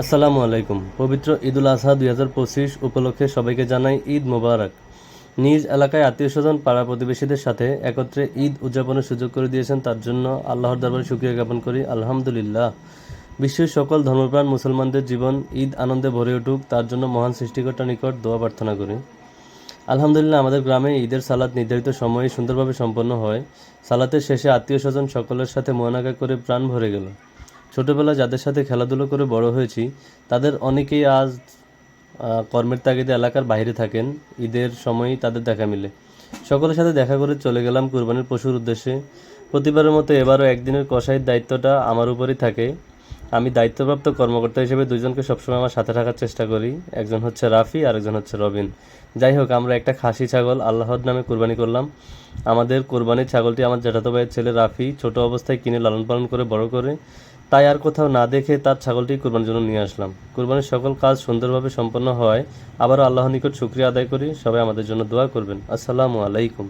আসসালামু আলাইকুম। পবিত্র ঈদুল আজহা দুই হাজার পঁচিশ উপলক্ষে সবাইকে জানাই ঈদ মোবারক। নিজ এলাকায় আত্মীয় স্বজন পাড়া প্রতিবেশীদের সাথে একত্রে ঈদ উদযাপনের সুযোগ করে দিয়েছেন। তার জন্য আল্লাহর দরবারে শুক্রিয়া জ্ঞাপন করি। আলহামদুলিল্লাহ। বিশ্বের সকল ধর্মপ্রাণ মুসলমানদের জীবন ঈদ আনন্দে ভরে উঠুক। তার জন্য মহান সৃষ্টিকর্তার নিকট দোয়া প্রার্থনা করি। আলহামদুলিল্লাহ, আমাদের গ্রামে ঈদের সালাত নির্ধারিত সময়ে সুন্দরভাবে সম্পন্ন হয়। সালাতের শেষে আত্মীয় স্বজন সকলের সাথে মোয়ানাকা করে প্রাণ ভরে গেল। ছোটবেলা যাদের সাথে খেলাধুলো করে বড় হয়েছি, তাদের অনেকেই আজ কর্মের তাগিদে এলাকার বাইরে থাকেন। ঈদের সময়ই তাদের দেখা মিলে। সকলের সাথে দেখা করে চলে গেলাম কুরবানির পশুর উদ্দেশ্যে। প্রতিবারের মতো এবারও একদিনের কসাইয়ের দায়িত্বটা আমার উপরই থাকে। আমি দায়িত্বপ্রাপ্ত কর্মকর্তা হিসেবে দুজনকে সবসময় আমার সাথে রাখার চেষ্টা করি। একজন হচ্ছে রাফি আর একজন হচ্ছে রবিন। যাই হোক আমরা একটা খাসি ছাগল আল্লাহর নামে কোরবানি করলাম। আমাদের কোরবানির ছাগলটি আমার জ্যাঠাতো ভাইয়ের ছেলে রাফি ছোট অবস্থায় কিনে লালন পালন করে বড় করে, তাই আর কোথাও না দেখে তার ছাগলটি কোরবানির জন্য নিয়ে আসলাম। কোরবানির সকল কাজ সুন্দরভাবে সম্পন্ন হওয়ায় আবারও আল্লাহ নিকট শুক্রিয়া আদায় করি। সবাই আমাদের জন্য দোয়া করবেন। আসসালামু আলাইকুম।